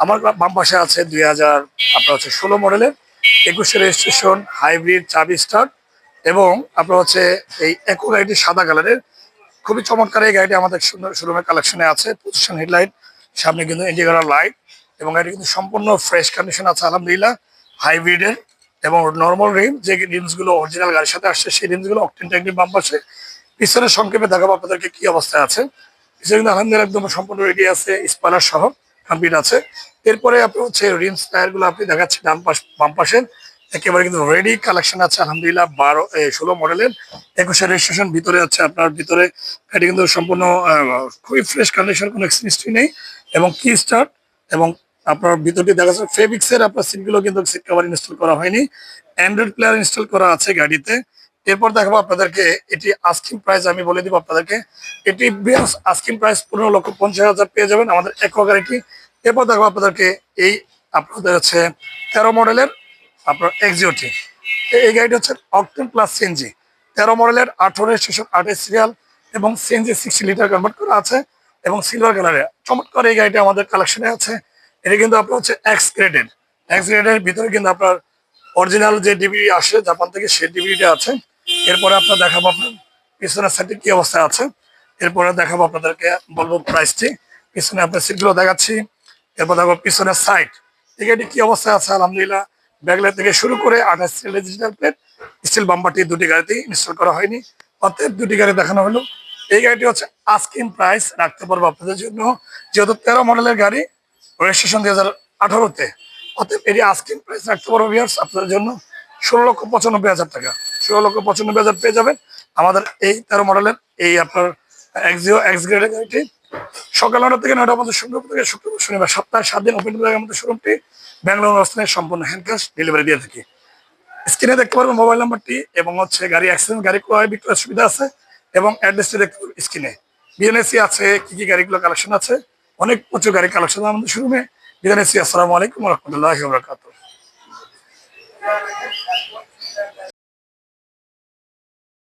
আমার আছে দুই হাজার হচ্ছে ষোলো একুশে হাইব্রিড চাবি এবং আপনার হচ্ছে এই গাড়িটি সাদা খুবই চমৎকার এই গাড়িটি আমাদের শোরুমের কালেকশনে আছে। পজিশন হেডলাইট সামনে কিন্তু ইন্ডিকেটার লাইট এবং গাড়ি কিন্তু সম্পূর্ণ ফ্রেশ কন্ডিশন আছে, আলহামদুলিল্লাহ। হাইব্রিডের এবং নর্মাল রিম যে রিমসগুলো অরিজিনাল গাড়ির সাথে আসছে, সেই রিমসগুলো অকটেন ট্যাঙ্কির বাম পাশে। পিছনের সংক্ষেপে দেখাবো আপনাদেরকে কি অবস্থায় আছে। পিছনে কিন্তু আলহামদুলিল্লাহ একদম সম্পূর্ণ রেডি আছে স্পালার সহ কমপ্লিট আছে। এরপরে আপনি হচ্ছে রিমস টায়ারগুলো আপনি দেখাচ্ছেন ডান পাশ, বাম পাশে। একেবারে কিন্তু রেডি কালেকশন আছে, আলহামদুলিল্লাহ বারো ষোলো মডেলের একুশে রেজিস্ট্রেশন ভিতরে আছে আপনার, ভিতরে গাড়ি কিন্তু সম্পূর্ণ খুবই ফ্রেশ কন্ডিশন কোনো হিস্ট্রি নেই। এবং কি স্টার্ট এবং আপনার ভিতরটি দেখা যাচ্ছে ফেবিক্সের আপনার সিটগুলো কিন্তু সিট কভার ইনস্টল করা হয়নি। অ্যান্ড্রয়েড প্লেয়ার ইনস্টল করা আছে গাড়িতে। এরপর দেখাবো আপনাদেরকে এটি আস্কিং প্রাইস আমি বলে দিব আপনাদেরকে। এটি বেস আস্কিং প্রাইস পনেরো লক্ষ পঞ্চাশ হাজার পেয়ে যাবেন আমাদের একো গাড়িটি এরপর দেখাবো আপনাদেরকে এই আপনাদের হচ্ছে তেরো মডেলের আপনার এক্সিওটি এই গাড়িটি হচ্ছে অকটেন প্লাস সিএনজি তেরো মডেলের আঠারো স্টেশন আঠাশ সিরিয়াল এবং সিএনজি সিক্সটি লিটার কনভার্ট করা আছে এবং সিলভার কালারে চমৎকার এই গাড়িটি আমাদের কালেকশনে আছে। এটা কিন্তু আপনার হচ্ছে এক্স গ্রেডেড এক্স গ্রেডের ভিতরে কিন্তু আপনার অরিজিনাল যে ডিভিডি আসে, জাপান থেকে সেই ডিভিডিটা আছে। এরপরে আপনার দেখাবো আপনার পিছনের সাইডে কি অবস্থা আছে। এরপরে দেখাবো আপনাদেরকে, বলব প্রাইসটি পিছনে আপনার সিটগুলো দেখাচ্ছি। এরপর দেখো পিছনের সাইড এই গাড়িটি কি অবস্থা আছে? আলহামদুলিল্লাহ ব্যাগলাইট থেকে শুরু করে আঠাশ ডিজিটাল প্লেট স্টিল বাম্পারটি দুটি গাড়িতেই ইনস্টল করা হয়নি। অতএব দুটি গাড়ি দেখানো হলো। এই গাড়িটি হচ্ছে আস্কিং প্রাইস রাখতে পারব আপনাদের জন্য। যেহেতু তেরো মডেলের গাড়ি রেজিস্ট্রেশন দুই হাজার আঠারোতে। অতএব এটি আস্কিং প্রাইস রাখতে পারব ভিয়ার্স আপনাদের জন্য ষোলো লক্ষ পঁচানব্বই হাজার টাকা। ষোলো লক্ষ পঁচানব্বই হাজার পেয়ে যাবেন। আমাদের এই তেরো মডেলের এই আপনার এক্সিও এক্স গ্রেডের গাড়িটি। সকাল নটা থেকে নটা পর্যন্ত শুক্রবার থেকে শুক্রবার, শনিবার, সপ্তাহে সাত দিন ওপেন থাকে আমাদের শোরুমটি। ব্যাঙ্গালোর অবস্থানে সম্পূর্ণ হ্যান্ড ক্যাশ ডেলিভারি দিয়ে থাকি। স্ক্রিনে দেখতে পারবেন মোবাইল নাম্বারটি এবং হচ্ছে গাড়ি অ্যাক্সিডেন্ট গাড়ি ক্রয়, বিক্রয়ের সুবিধা আছে এবং অ্যাড্রেসটি দেখতে পারবেন স্ক্রিনে। বিএনএসি আছে, কি কি গাড়িগুলো কালেকশন আছে? অনেক প্রচুর গাড়ি কালেকশন আমাদের শোরুমে। বিএনএসি আসসালামু আলাইকুম রহমতুল্লাহ বরকাত